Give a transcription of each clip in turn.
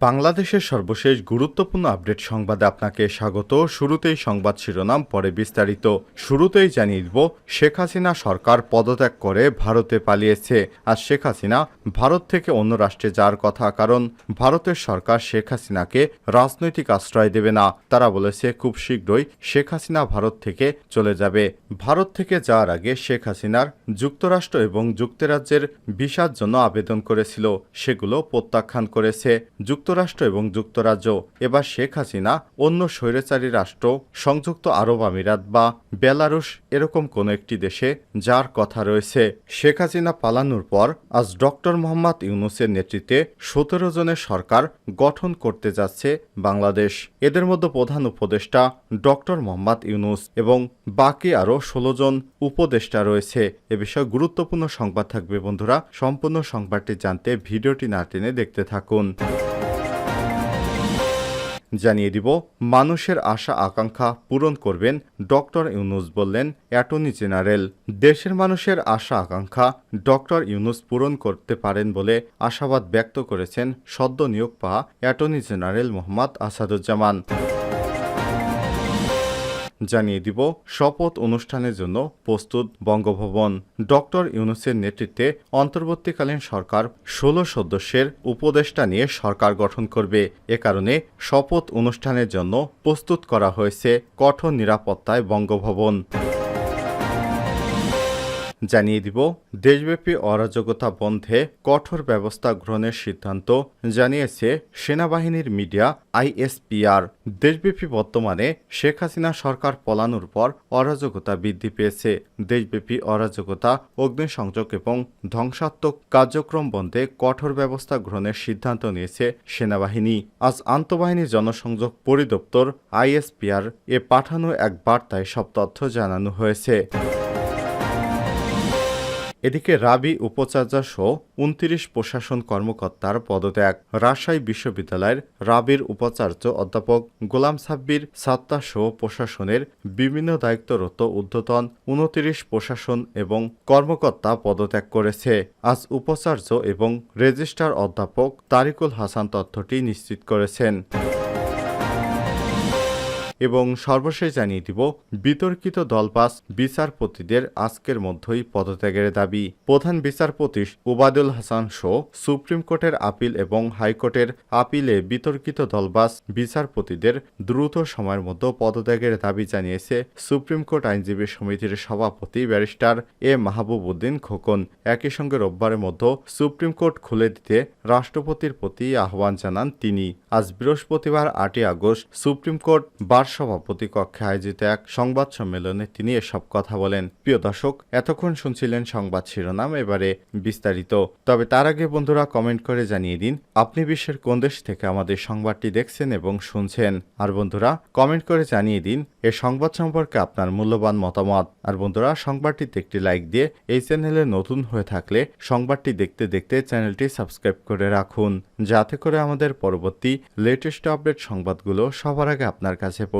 বাংলাদেশের সর্বশেষ গুরুত্বপূর্ণ আপডেট সংবাদে আপনাকে স্বাগত। শুরুতেই সংবাদ শিরোনাম, পরে বিস্তারিত। শুরুতেই জানিয়ে দিব, শেখ হাসিনা সরকার পদত্যাগ করে ভারতে পালিয়েছে। আর শেখ হাসিনা ভারত থেকে অন্য রাষ্ট্রে যাওয়ার কথা, কারণ ভারতের সরকার শেখ হাসিনাকে রাজনৈতিক আশ্রয় দেবে না। তারা বলেছে, খুব শীঘ্রই শেখ হাসিনা ভারত থেকে চলে যাবে। ভারত থেকে যাওয়ার আগে শেখ হাসিনার যুক্তরাষ্ট্র এবং যুক্তরাজ্যের ভিসার জন্য আবেদন করেছিল। সেগুলো প্রত্যাখ্যান করেছে। যুক্তরাষ্ট্র এবং যুক্তরাজ্য এবার শেখ হাসিনা, অন্য স্বৈরাচারী রাষ্ট্র, সংযুক্ত আরব আমিরাত বা বেলারুশ এরকম কোন একটি দেশে যার কথা রয়েছে। শেখ হাসিনা পালানোর পর আজ ডক্টর মোহাম্মদ ইউনুসের নেতৃত্বে সতেরো জনের সরকার গঠন করতে যাচ্ছে বাংলাদেশ। এদের মধ্যে প্রধান উপদেষ্টা ডক্টর মোহাম্মদ ইউনুস এবং বাকি আরও ষোলো জন উপদেষ্টা রয়েছে। এ বিষয়ে গুরুত্বপূর্ণ সংবাদ থাকবে বন্ধুরা। সম্পূর্ণ সংবাদটি জানতে ভিডিওটি না টেনে দেখতে থাকুন। জানিয়ে দিব, মানুষের আশা আকাঙ্ক্ষা পূরণ করবেন ডক্টর ইউনুস বললেন, অ্যাটর্নি জেনারেল, দেশের মানুষের আশা আকাঙ্ক্ষা ডক্টর ইউনুস পূরণ করতে পারেন বলে আশাবাদ ব্যক্ত করেছেন সদ্য নিয়োগ পাওয়া অ্যাটর্নি জেনারেল মোহাম্মদ আসাদুজ্জামান। জানিয়ে দিব শপথ অনুষ্ঠানের জন্য প্রস্তুত বঙ্গভবন। ডক্টর ইউনুসের নেতৃত্বে অন্তর্বর্তীকালীন সরকার ষোলো সদস্যের উপদেষ্টা নিয়ে সরকার গঠন করবে। এ কারণে শপথ অনুষ্ঠানের জন্য প্রস্তুত করা হয়েছে কঠোর নিরাপত্তায় বঙ্গভবন। জানিয়ে দিব, দেশব্যাপী অরাজকতা বন্ধে কঠোর ব্যবস্থা গ্রহণের সিদ্ধান্ত জানিয়েছে সেনাবাহিনীর মিডিয়া আইএসপিআর। দেশব্যাপী বর্তমানে শেখ হাসিনা সরকার পলানোর পর অরাজকতা বৃদ্ধি পেয়েছে। দেশব্যাপী অরাজকতা, অগ্নিসংযোগ এবং ধ্বংসাত্মক কার্যক্রম বন্ধে কঠোর ব্যবস্থা গ্রহণের সিদ্ধান্ত নিয়েছে সেনাবাহিনী। আজ আন্তঃবাহিনী জনসংযোগ পরিদপ্তর আইএসপিআর এ পাঠানো এক বার্তায় সব তথ্য জানানো হয়েছে। এদিকে রাবি উপাচার্য সহ উনত্রিশ প্রশাসন কর্মকর্তার পদত্যাগ। রাজশাহী বিশ্ববিদ্যালয়ের রাবির উপাচার্য অধ্যাপক গোলাম সাব্বির সহ প্রশাসনের বিভিন্ন দায়িত্বরত ঊর্ধ্বতন উনত্রিশ প্রশাসন এবং কর্মকর্তা পদত্যাগ করেছে। আজ উপাচার্য এবং রেজিস্ট্রার অধ্যাপক তারিকুল হাসান তথ্যটি নিশ্চিত করেছেন। এবং সর্বশেষ জানিয়ে দিব, বিতর্কিত দলপাস বিচারপতিদের আজকের মধ্যেই পদত্যাগের দাবি। প্রধান বিচারপতি ওবায়দুল হাসান শো সুপ্রিম কোর্টের আপিল এবং হাইকোর্টের আপিলে বিতর্কিত দলবাস বিচারপতিদের দ্রুত সময়ের মধ্যে পদত্যাগের দাবি জানিয়েছে সুপ্রিম কোর্ট আইনজীবী সমিতির সভাপতি ব্যারিস্টার এ মাহবুব উদ্দিন খোকন। একই সঙ্গে রোববারের মধ্যে সুপ্রিম কোর্ট খুলে দিতে রাষ্ট্রপতির প্রতি আহ্বান জানান তিনি। আজ বৃহস্পতিবার, আটই আগস্ট, সুপ্রিম কোর্ট বার সভাপতি কক্ষে আয়োজিত এক সংবাদ সম্মেলনে তিনি এসব কথা বলেন। প্রিয় দর্শক, এতক্ষণ শুনছিলেন সংবাদ শিরোনাম, এবারে বিস্তারিত। তবে তার আগে বন্ধুরা কমেন্ট করে জানিয়ে দিন, আপনি বিশ্বের কোন দেশ থেকে আমাদের সংবাদটি দেখছেন এবং শুনছেন? আর বন্ধুরা, কমেন্ট করে জানিয়ে দিন, এ সংবাদ সম্পর্কে আপনার মূল্যবান মতামত। আর বন্ধুরা, সংবাদটিতে একটি লাইক দিয়ে এই চ্যানেলে নতুন হয়ে থাকলে সংবাদটি দেখতে দেখতে চ্যানেলটি সাবস্ক্রাইব করে রাখুন। যাতে করে আমাদের পরবর্তী লেটেস্ট আপডেট সংবাদগুলো সবার আগে আপনার কাছে পৌঁছে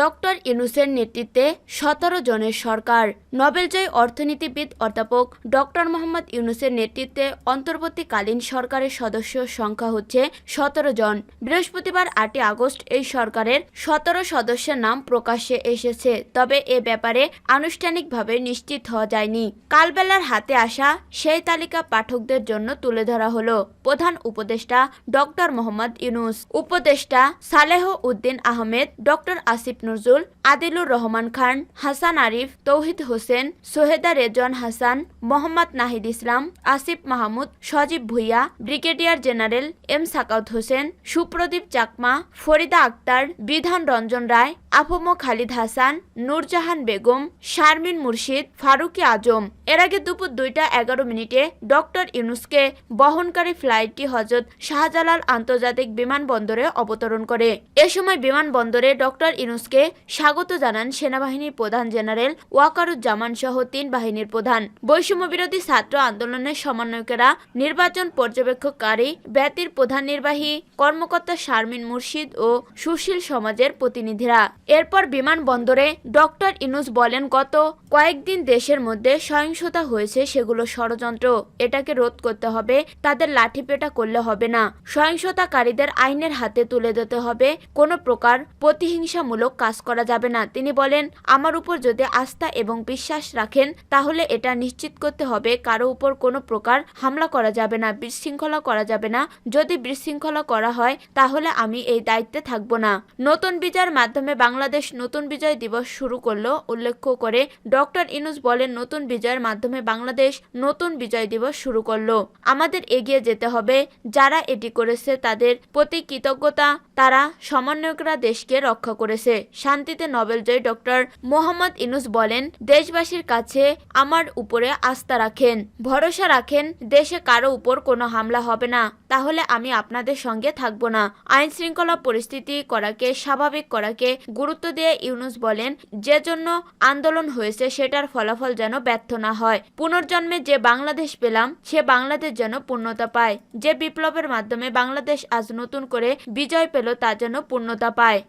ডক্টর ইউনুসের নেতৃত্বে সতেরো জনের সরকার। নোবেলজয়ী অর্থনীতিবিদ অধ্যাপক ডক্টর মোহাম্মদ ইউনুসের নেতৃত্বে অন্তর্বর্তীকালীন সরকারের সদস্য সংখ্যা হচ্ছে সতেরো জন। বৃহস্পতিবার আটই আগস্ট এই সরকারের সতেরো সদস্যের নাম প্রকাশ্যে এসেছে, তবে এ ব্যাপারে আনুষ্ঠানিকভাবে নিশ্চিত হওয়া যায়নি। কালবেলার হাতে আসা সেই তালিকা পাঠকদের জন্য তুলে ধরা হলো প্রধান উপদেষ্টা ডক্টর মোহাম্মদ ইউনুস। উপদেষ্টা Saleh Uddin Ahmed, doctor Asif Nazrul, Adilur Rahman Khan, Hasan Arif, Touhid Hossain, Soheda Rejon Hasan, Mohammad Nahid Islam, Asif Mahmud, Sajib Bhuiyan, brigadier general M Sakhawat Hossain, Supradip Chakma, Farida Akhter, Bidhan Ranjan Roy, আফম Khalid Hasan, Nurjahan Begum, Sharmin মুর্শিদ, ফারুকি আজম। এর আগে দুপুর দুইটা এগারো মিনিটে doctor ইউনুসকে বহনকারী ফ্লাইটটি হজরত শাহজালাল আন্তর্জাতিক বিমানবন্দরে অবতরণ করে। এ সময় বিমানবন্দরে ডক্টর ইউনুসকে স্বাগত জানান সেনাবাহিনীর প্রধান জেনারেল ওয়াকারুজ্জামান সহ তিন বাহিনীর প্রধান। বৈষম্য বিরোধী ছাত্র আন্দোলনের সমন্বয়কেরা, নির্বাচন পর্যবেক্ষককারী, ব্যতির প্রধান নির্বাহী, কর্মকর্তা শারমিন মুর্শিদ ও সুশীল সমাজের প্রতিনিধিরা। এরপর বিমানবন্দরে ডক্টর ইনুস বলেন, গত কয়েকদিন দেশের মধ্যে সহিংসতা হয়েছে, সেগুলো ষড়যন্ত্র। এটাকে রোধ করতে হবে, তাদের লাঠিপেটা করলে হবে না। সহিংসতাকারীদের আইনের হাতে তুলে দিতে হবে। কোনো প্রকার প্রতিহিংসামূলক কাজ করা যাবে না। তিনি বলেন, আমার উপর যদি আস্থা এবং বিশ্বাস রাখেন, তাহলে এটা নিশ্চিত করতে হবে, কারও উপর কোনো প্রকার হামলা করা যাবে না, বিশৃঙ্খলা করা যাবে না। যদি বিশৃঙ্খলা করা হয়, তাহলে আমি এই দায়িত্বে থাকব না। নতুন বিজয়ের মাধ্যমে বাংলাদেশ নতুন বিজয় দিবস শুরু করল উল্লেখ করে ডক্টর ইনুস বলেন, নতুন বিজয়ের মাধ্যমে বাংলাদেশ নতুন বিজয় দিবস শুরু করল। আমাদের এগিয়ে যেতে হবে। যারা এটি করেছে, তাদের প্রতি কৃতজ্ঞতা, তারা সমন্বয়করা দেশকে রক্ষা করেছে। শান্তিতে নোবেলজয়ী ডক্টর মোহাম্মদ ইনুস বলেন, দেশবাসীর কাছে আমার উপরে আস্থা রাখেন। ভরসা রাখেন। দেশে কারও উপর কোনো হামলা হবে না। তাহলে আমি আপনাদের সঙ্গে থাকব না। আইন শৃঙ্খলা পরিস্থিতি করাকে, স্বাভাবিক করাকে গুরুত্ব দিয়ে ইউনুস বলেন, যে জন্য আন্দোলন হয়েছে সেটার ফলাফল যেন ব্যর্থ না হয়। পুনর্জন্মে যে বাংলাদেশ পেলাম, সে বাংলাদেশ যেন পূর্ণতা পায়। যে বিপ্লবের মাধ্যমে বাংলাদেশ আজ নতুন করে বিজয় পেল, তা যেন পূর্ণতা পায়।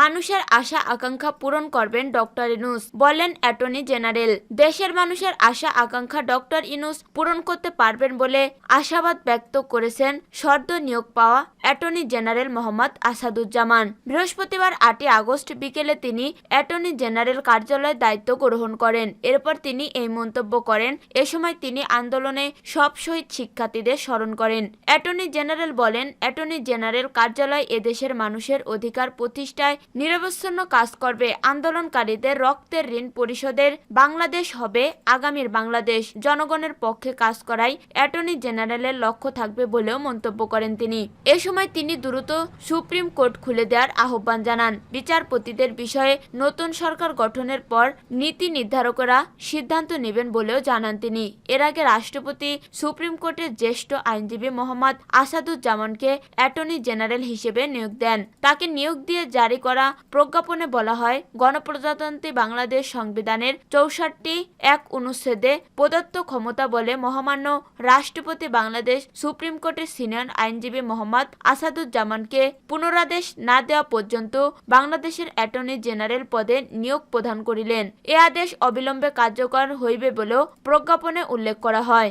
মানুষের আশা, আকাঙ্ক্ষা পূরণ করবেন ডক্টর ইনুস, বলেন অ্যাটর্নি জেনারেল। দেশের মানুষের আশা, আকাঙ্ক্ষা ডক্টর ইনুস পূরণ করতে পারবেন বলে আশাবাদ ব্যক্ত করেছেন সদ্য নিয়োগ পাওয়া অ্যাটর্নি জেনারেল মোহাম্মদ আসাদুজ্জামান। বৃহস্পতিবার আটই আগস্ট বিকেলে তিনি অ্যাটর্নি জেনারেল কার্যালয়ের দায়িত্ব গ্রহণ করেন। এরপর তিনি এই মন্তব্য করেন, এ সময় তিনি আন্দোলনে সব শহীদ শিক্ষার্থীদের স্মরণ করেন। অ্যাটর্নি জেনারেল বলেন, অ্যাটর্নি জেনারেল কার্যালয় এদেশের মানুষের অধিকার প্রতিষ্ঠায় নিরবচ্ছিন্ন কাজ করবে আন্দোলনকারীদের রক্তের ঋণ পরিশোধের বাংলাদেশ হবে আগামীর বাংলাদেশ। জনগণের পক্ষে কাজ করাই অ্যাটর্নি জেনারেলের লক্ষ্য থাকবে বলেও মন্তব্য করেন তিনি। এ সময় তিনি দ্রুত সুপ্রিম কোর্ট খুলে দেওয়ার আহ্বান জানান। বিচারপতিদের বিষয়ে নতুন সরকার গঠনের পর নীতি নির্ধারকরা সিদ্ধান্ত নেবেন বলেও জানান তিনি। এর আগে রাষ্ট্রপতি, সুপ্রিম কোর্টের জ্যেষ্ঠ আইনজীবী মোহাম্মদ আসাদুজ্জামানকে অ্যাটর্নি জেনারেল হিসেবে নিয়োগ দেন। তাকে নিয়োগ দিয়ে জারি করা প্রজ্ঞাপনে বলা হয়, গণপ্রজাতন্ত্রী বাংলাদেশ সংবিধানের চৌষট্টি এক অনুচ্ছেদে প্রদত্ত ক্ষমতা বলে মহামান্য রাষ্ট্রপতি বাংলাদেশ সুপ্রিম কোর্টের সিনিয়র আইনজীবী মোহাম্মদ আসাদুজ্জামানকে পুনরাদেশ না দেওয়া পর্যন্ত বাংলাদেশের অ্যাটর্নি জেনারেল পদে নিয়োগ প্রদান করিলেন। এ আদেশ অবিলম্বে কার্যকর হইবে বলেও প্রজ্ঞাপনে উল্লেখ করা হয়।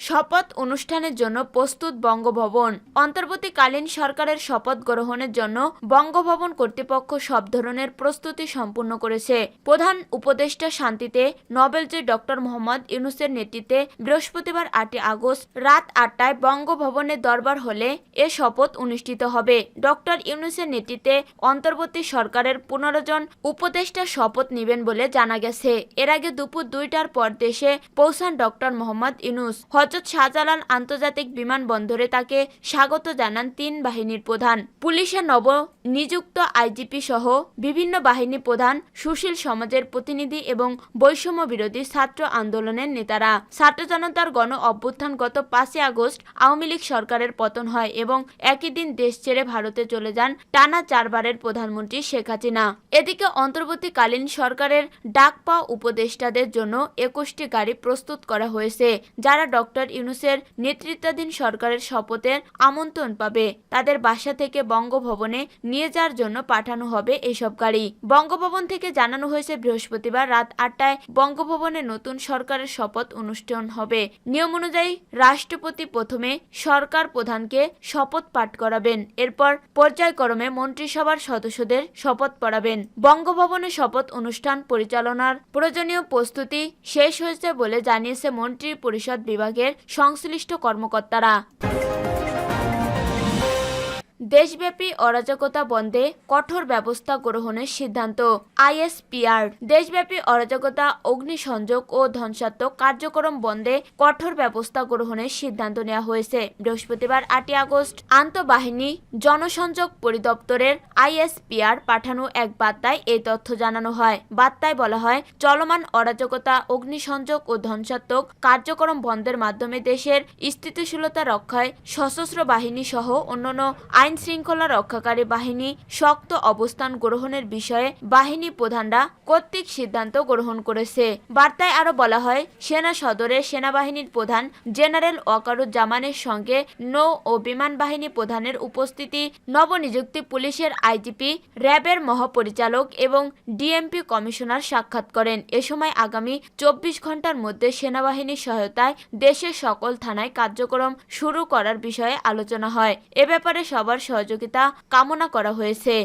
শপথ অনুষ্ঠানের জন্য প্রস্তুত বঙ্গভবন। অন্তর্বর্তীকালীন সরকারের শপথ গ্রহণের জন্য বঙ্গভবন কর্তৃপক্ষ সব ধরনের প্রস্তুতি সম্পূর্ণ করেছে। প্রধান উপদেষ্টা শান্তিতে নোবেলজয়ী ডক্টর মোহাম্মদ ইউনুসের নেতৃত্বে বৃহস্পতিবার আটই আগস্ট রাত আটটায় বঙ্গভবনের দরবার হলে এ শপথ অনুষ্ঠিত হবে। ডক্টর ইউনুসের নেতৃত্বে অন্তর্বর্তী সরকারের পনেরো জন উপদেষ্টা শপথ নেবেন বলে জানা গেছে। এর আগে দুপুর দুইটার পর দেশে পৌঁছান ডক্টর মোহাম্মদ ইউনুস। হজরত শাহজালাল আন্তর্জাতিক বিমানবন্দরে তাকে স্বাগত জানান তিন বাহিনীর প্রধান। পুলিশের নব নিযুক্ত আইজিপি সহ বিভিন্ন বাহিনী প্রধান সুশীল সমাজের প্রতিনিধি এবং বৈষম্য বিরোধী ছাত্র আন্দোলনের নেতারা। ছাত্র জনতার গণ অভ্যুত্থান গত পাঁচই আগস্ট আওয়ামী লীগ সরকারের পতন হয় এবং একই দিন দেশ ছেড়ে ভারতে চলে যান টানা চারবারের প্রধানমন্ত্রী শেখ হাসিনা। এদিকে অন্তর্বর্তীকালীন সরকারের ডাক পাওয়া উপদেষ্টাদের জন্য একুশটি গাড়ি প্রস্তুত করা হয়েছে, যারা ডক্টর ইউনুসের নেতৃত্বাধীন সরকারের শপথের আমন্ত্রণ পাবে। তাদের বাসা থেকে বঙ্গভবনে নিয়ে যাওয়ার জন্য পাঠানো হবে এসব গাড়ি। বঙ্গভবন থেকে জানানো হয়েছে, বৃহস্পতিবার রাত আটটায় বঙ্গভবনে নতুন সরকারের শপথ অনুষ্ঠান হবে। নিয়ম অনুযায়ী রাষ্ট্রপতি প্রথমে সরকার প্রধানকে শপথ পাঠ করাবেন, এরপর পর্যায়ক্রমে মন্ত্রিসভার সদস্যদের শপথ পড়াবেন। বঙ্গভবনে শপথ অনুষ্ঠান পরিচালনার প্রয়োজনীয় প্রস্তুতি শেষ হয়েছে বলে জানিয়েছে মন্ত্রী পরিষদ বিভাগের সংশ্লিষ্ট কর্মকর্তারা। দেশব্যাপী অরাজকতা বন্ধে কঠোর ব্যবস্থা গ্রহণের সিদ্ধান্ত। আইএসপিআর। দেশব্যাপী অরাজকতা, অগ্নিসংযোগ ও ধ্বংসাত্মক কার্যক্রম বন্ধে কঠোর ব্যবস্থা গ্রহণের সিদ্ধান্ত নেওয়া হয়েছে। বৃহস্পতিবার আটই আগস্ট আন্তঃবাহিনী জনসংযোগ পরিদপ্তরের আইএসপিআর পাঠানো এক বার্তায় এই তথ্য জানানো হয়। বার্তায় বলা হয়, চলমান অরাজকতা, অগ্নিসংযোগ ও ধ্বংসাত্মক কার্যক্রম বন্ধের মাধ্যমে দেশের স্থিতিশীলতা রক্ষায় সশস্ত্র বাহিনী সহ অন্যান্য আইন শৃঙ্খলা রক্ষাকারী বাহিনী শক্ত অবস্থান গ্রহণের বিষয়ে বাহিনী প্রধানরা কর্তৃক সিদ্ধান্ত গ্রহণ করেছে। বার্তায় আরও বলা হয়, সেনা সদরের সেনাবাহিনীর প্রধান জেনারেল ওয়াকারুজ্জামানের সঙ্গে নৌ ও বিমান বাহিনী প্রধানের উপস্থিতি, নবনিযুক্তি পুলিশের আইজিপি, র্যাবের মহাপরিচালক এবং ডিএমপি কমিশনার সাক্ষাৎ করেন। এ সময় আগামী চব্বিশ ঘণ্টার মধ্যে সেনাবাহিনীর সহায়তায় দেশের সকল থানায় কার্যক্রম শুরু করার বিষয়ে আলোচনা হয়। এ ব্যাপারে সবার সহযোগিতা কামনা করা হয়েছে।